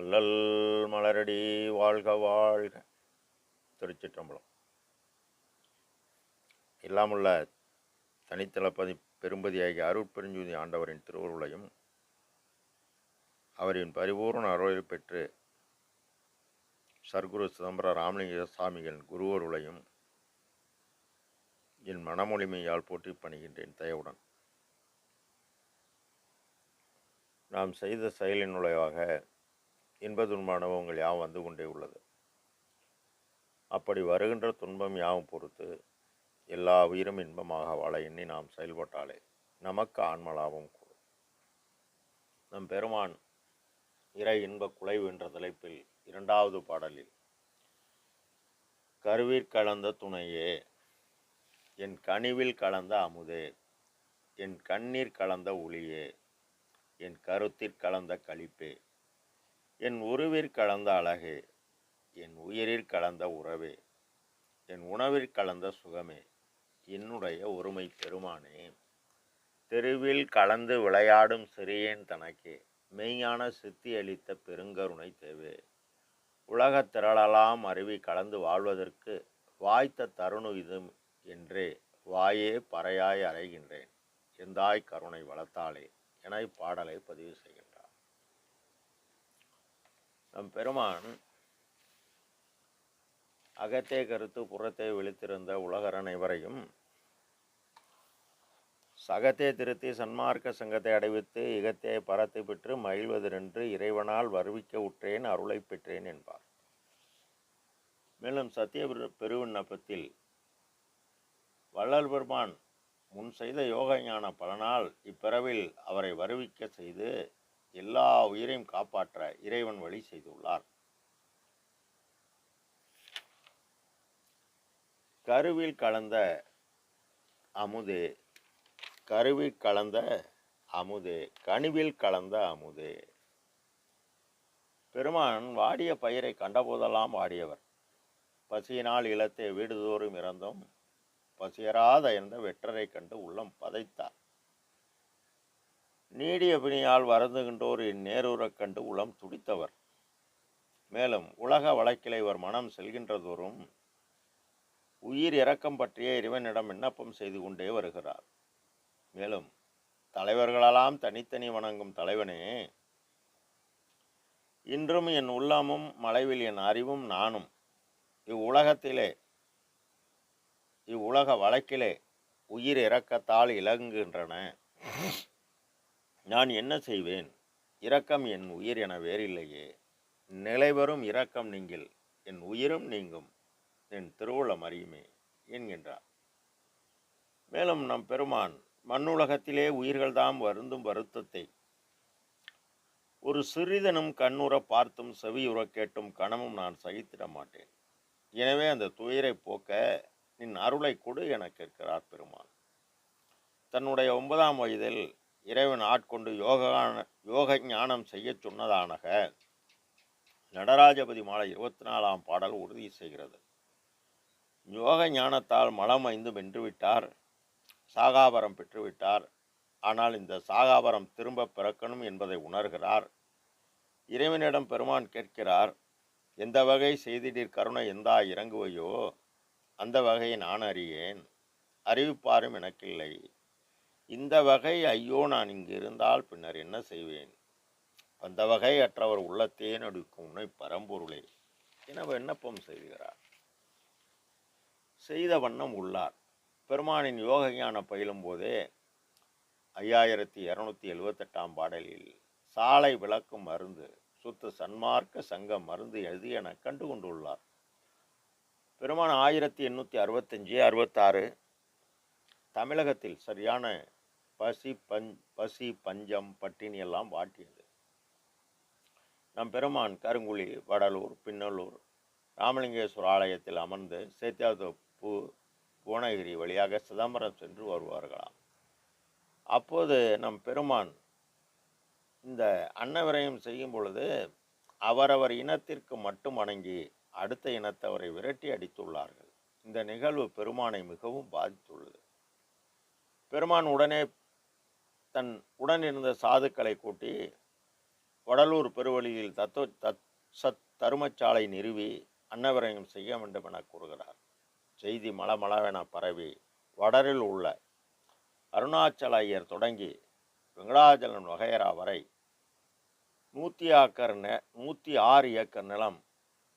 வள்ளல் மலரடி வாழ்க வாழ்க. திருச்சிற்றம்பலம். எல்லாமுள்ள தனித்தளப்பதி பெரும்பதியாகிய அருட்பெருஞ்சோதி ஆண்டவரின் திருவுருளையும் அவரின் பரிபூர்ண அருளில் பெற்று சர்க்குரு சிதம்பர ராமலிங்க சாமிகளின் குருவருளையும் என் மனமொழிமையால் போற்றி பணிகின்றேன் தயவுடன். நாம் செய்த செயலின் நுழைவாக இன்ப துன்ப அனுபவங்கள் யாவும் வந்து கொண்டே உள்ளது. அப்படி வருகின்ற துன்பம் யாவும் பொறுத்து எல்லா உயிரும் இன்பமாக வாழ எண்ணி நாம் செயல்பட்டாலே நமக்கு ஆன்மலாபம் கூடும். நம் பெருமான் இறை இன்ப குலைவு என்ற தலைப்பில் இரண்டாவது பாடலில் கருவிற் கலந்த துணையே என் கனிவில் கலந்த அமுதே என் கண்ணீர் கலந்த ஒளியே என் கருத்திற் கலந்த களிப்பே என் உருவிற் கலந்த அழகே என் உயிரிற் கலந்த உறவே என் உணவிற் கலந்த சுகமே என்னுடைய ஒருமை பெருமானே. தெருவில் கலந்து விளையாடும் சிறியேன் தனக்கே மெய்யான சித்தி அளித்த பெருங்கருணை தேவே. உலகத் திரளலாம் அருவி கலந்து வாழ்வதற்கு வாய்த்த தருணு இது என்றே வாயே பறையாய் அறைகின்றேன். எந்தாய் கருணை வளர்த்தாலே என இப்பாடலை பதிவு செய்கிறேன். நம் பெருமான் அகத்தே கருத்து புறத்தே விழித்திருந்த உலகர் அனைவரையும் சகத்தே திருத்தி சன்மார்க்க சங்கத்தை அடைவித்து இகத்தே பரத்து பெற்று மகிழ்வதென்று இறைவனால் வருவிக்க உற்றேன் அருளை பெற்றேன் என்பார். மேலும் சத்திய பெருவிண்ணப்பத்தில் வள்ளல் பெருமான் முன் செய்த யோக ஞான பலனால் இப்பிறவில் அவரை வருவிக்க செய்து எல்லா உயிரையும் காப்பாற்ற இறைவன் வழி செய்துள்ளார். கருவில் கலந்த அமுதே கருவில் கலந்த அமுதே கனிவில் கலந்த அமுதே. பெருமான் வாடிய பயிரை கண்டபோதெல்லாம் வாடியவர். பசியினால் இழத்தே வீடுதோறும் இறந்தும் பசியராத என்ற வெற்றரை கண்டு உள்ளம் பதைத்தார். நீடிய பிணியால் வருந்துகின்றோர் இந்நேரூரக் கண்டு உளம் துடித்தவர். மேலும் உலக வழக்கில் இவர் மனம் செல்கின்றதோறும் உயிர் இறக்கம் பற்றிய இறைவனிடம் விண்ணப்பம் செய்து கொண்டே வருகிறார். மேலும் தலைவர்களெல்லாம் தனித்தனி வணங்கும் தலைவனே இன்றும் என் உள்ளமும் மலைவில் என் அறிவும் நானும். இவ்வுலகத்திலே இவ்வுலக வழக்கிலே உயிர் இறக்கத்தால் இலங்குகின்றன. நான் என்ன செய்வேன்? இரக்கம் என் உயிர் என வேறில்லையே. நிலைவரும் இரக்கம் நீங்கில் என் உயிரும் நீங்கும். என் திருவுளம் அறியுமே என்கின்றார். மேலும் நம் பெருமான் மண்ணுலகத்திலே உயிர்கள்தாம் வருந்தும் வருத்தத்தை ஒரு சிறிதனும் கண்ணுற பார்த்தும் செவியுற கேட்டும் கணமும் நான் சகித்திட மாட்டேன். எனவே அந்த துயரை போக்க நின் அருளை கொடு என கேட்கிறார் பெருமான். தன்னுடைய ஒன்பதாம் வயதில் இறைவன் ஆட்கொண்டு யோகான யோக ஞானம் செய்யச் சொன்னதானக? நடராஜபதி மாலை இருபத்தி நாலாம் பாடல் உறுதி செய்கிறது. யோக ஞானத்தால் மலம் ஐந்து வென்றுவிட்டார் சாகாபரம் பெற்றுவிட்டார். ஆனால் இந்த சாகாபரம் திரும்ப பிறக்கணும் என்பதை உணர்கிறார். இறைவனிடம் பெருமான் கேட்கிறார் எந்த வகை செய்திடீர் கருணை எந்தா இறங்குவையோ? அந்த வகையை நான் அறியேன். அறிவிப்பாரும் எனக்கில்லை. இந்த வகை ஐயோ நான் இங்கு இருந்தால் பின்னர் என்ன செய்வேன்? அந்த வகை அற்றவர் உள்ளத்தே நடிக்கும் உன்னை பரம்பொருளே. என விண்ணப்பம் செய்கிறார். செய்த வண்ணம் உள்ளார். பெருமானின் யோக ஞான பயிலும் போதே ஐயாயிரத்தி இரநூத்தி எழுவத்தெட்டாம் பாடலில் சாலை விளக்கும் மருந்து சுத்த சன்மார்க்க சங்க மருந்து எது என கண்டு கொண்டுள்ளார் பெருமான் ஆயிரத்தி எண்ணூற்றி அறுபத்தஞ்சி அறுபத்தாறு தமிழகத்தில் சரியான பசி பஞ் பசி பஞ்சம் பட்டினி எல்லாம் வாட்டியது. நம் பெருமான் கருங்குழி வடலூர் பின்னலூர் ராமலிங்கேஸ்வர ஆலயத்தில் அமர்ந்து சேத்தியாத்தோப்பு புவனகிரி வழியாக சிதம்பரம் சென்று வருவார்களாம். அப்போது நம் பெருமான் இந்த அன்னவிரயம் செய்யும் பொழுது அவரவர் இனத்திற்கு மட்டும் அணங்கி அடுத்த இனத்தவரை விரட்டி அடித்துள்ளார்கள். இந்த நிகழ்வு பெருமானை மிகவும் பாதித்துள்ளது. பெருமான் உடனே தன் உடன் இருந்த சாதுக்களை கூட்டி வடலூர் பெருவழியில் தத்துவ தத் சத் தருமச்சாலை நிறுவி அன்னவிரயம் செய்ய வேண்டும் என கூறுகிறார். செய்தி மலமளவென பரவி வடரில் உள்ள அருணாச்சல ஐயர் தொடங்கி வெங்கடாச்சலம் வகையரா வரை நூற்றி ஆக்கர் நெ நூற்றி ஆறு ஏக்கர் நிலம்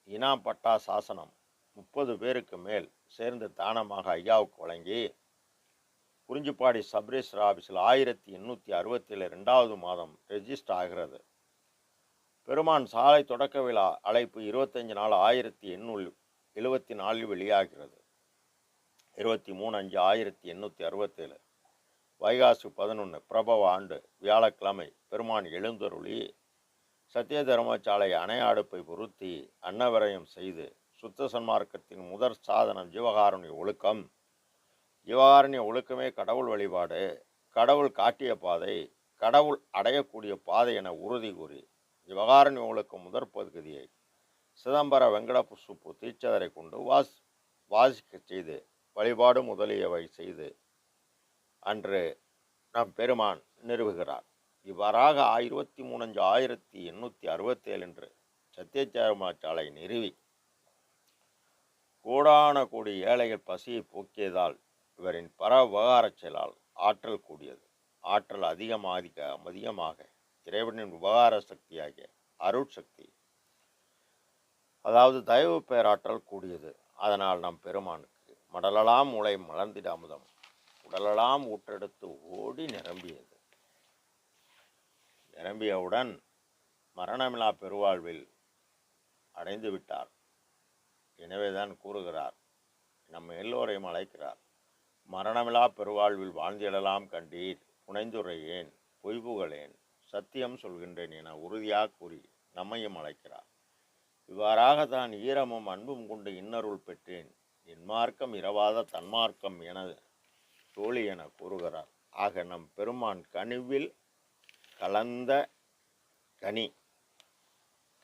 இனாம் பட்டா சாசனம் முப்பது பேருக்கு மேல் சேர்ந்து தானமாக ஐயாவுக்கு வழங்கி குறிஞ்சிப்பாடி சப்ரேஸ்வர் ஆஃபீஸில் ஆயிரத்தி எண்ணூற்றி அறுபத்தில் ரெண்டாவது மாதம் ரெஜிஸ்டர் ஆகிறது. பெருமான் சாலை தொடக்க விழா அழைப்பு இருபத்தஞ்சு நாள் ஆயிரத்தி எண்ணூறு எழுபத்தி நாலில் வெளியாகிறது. இருபத்தி மூணு அஞ்சு ஆயிரத்தி எண்ணூற்றி அறுபத்தேழு வைகாசி பதினொன்று பிரபவ ஆண்டு வியாழக்கிழமை பெருமான் எழுந்தருளி சத்திய தர்மசாலை அணை அடுப்பை பொருத்தி அன்னவரயம் செய்து சுத்த சன்மார்க்கத்தின் முதற் சாதனம் ஜீவகாருண்ய ஒழுக்கம் ஜீவகாருண்ய ஒழுக்கமே கடவுள் வழிபாடு கடவுள் காட்டிய பாதை கடவுள் அடையக்கூடிய பாதை என உறுதி கூறி ஜீவகாருண்ய ஒழுக்கம் முதற் பகுதியை சிதம்பர வெங்கடபுசுப்பு தீட்சதரை கொண்டு வாஸ் வாசிக்கச் செய்து வழிபாடு முதலியவை செய்து அன்று நம் பெருமான் நிறுவுகிறார். இவ்வாறாக இருபத்தி மூணஞ்சு ஆயிரத்தி எண்ணூற்றி அறுபத்தேழு என்று சத்தியச்சாரமாச்சாலை நிறுவி கோடான கோடி ஏழைகள் பசியை போக்கியதால் இவரின் பரவிவகார செயலால் ஆற்றல் கூடியது. ஆற்றல் அதிகமாக அதிகமாக இறைவனின் விவகார சக்தியாகிய அருட்சக்தி அதாவது தயவு பேராற்றல் கூடியது. அதனால் நம் பெருமானுக்கு மடலலாம் மூளை மலர்ந்திட அமுதம். உடலெல்லாம் ஊற்றெடுத்து ஓடி நிரம்பியது. நிரம்பியவுடன் மரணமில்லா பெருவாழ்வில் அடைந்து விட்டார் எனவேதான் கூறுகிறார். நம்ம எல்லோரையும் அழைக்கிறார். மரணமிலா பெருவாழ்வில் வாழ்ந்திடலாம் கண்டீர் புனைந்துரையேன் பொய்புகளேன் சத்தியம் சொல்கின்றேன் என உறுதியாக கூறி நம்மையும் அழைக்கிறார். இவ்வாறாக தான் ஈரமும் அன்பும் கொண்டு இன்னருள் பெற்றேன். இன்மார்க்கம் இரவாத தன்மார்க்கம் என தோழி என கூறுகிறார். ஆக நம் பெருமான் கனிவில் கலந்த கனி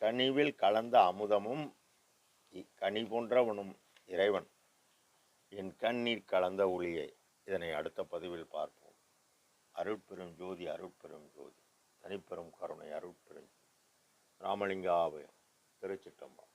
கனிவில் கலந்த அமுதமும் கனி போன்றவனும் இறைவன். என் கண்ணீர் கலந்த ஒளியை இதனை அடுத்த பதிவில் பார்ப்போம். அருட்பெரும் ஜோதி அருட்பெரும் ஜோதி. தனிப்பெரும் கருணை அருட்பெரும் ராமலிங்காபயம் திருச்சிட்டம்பரம்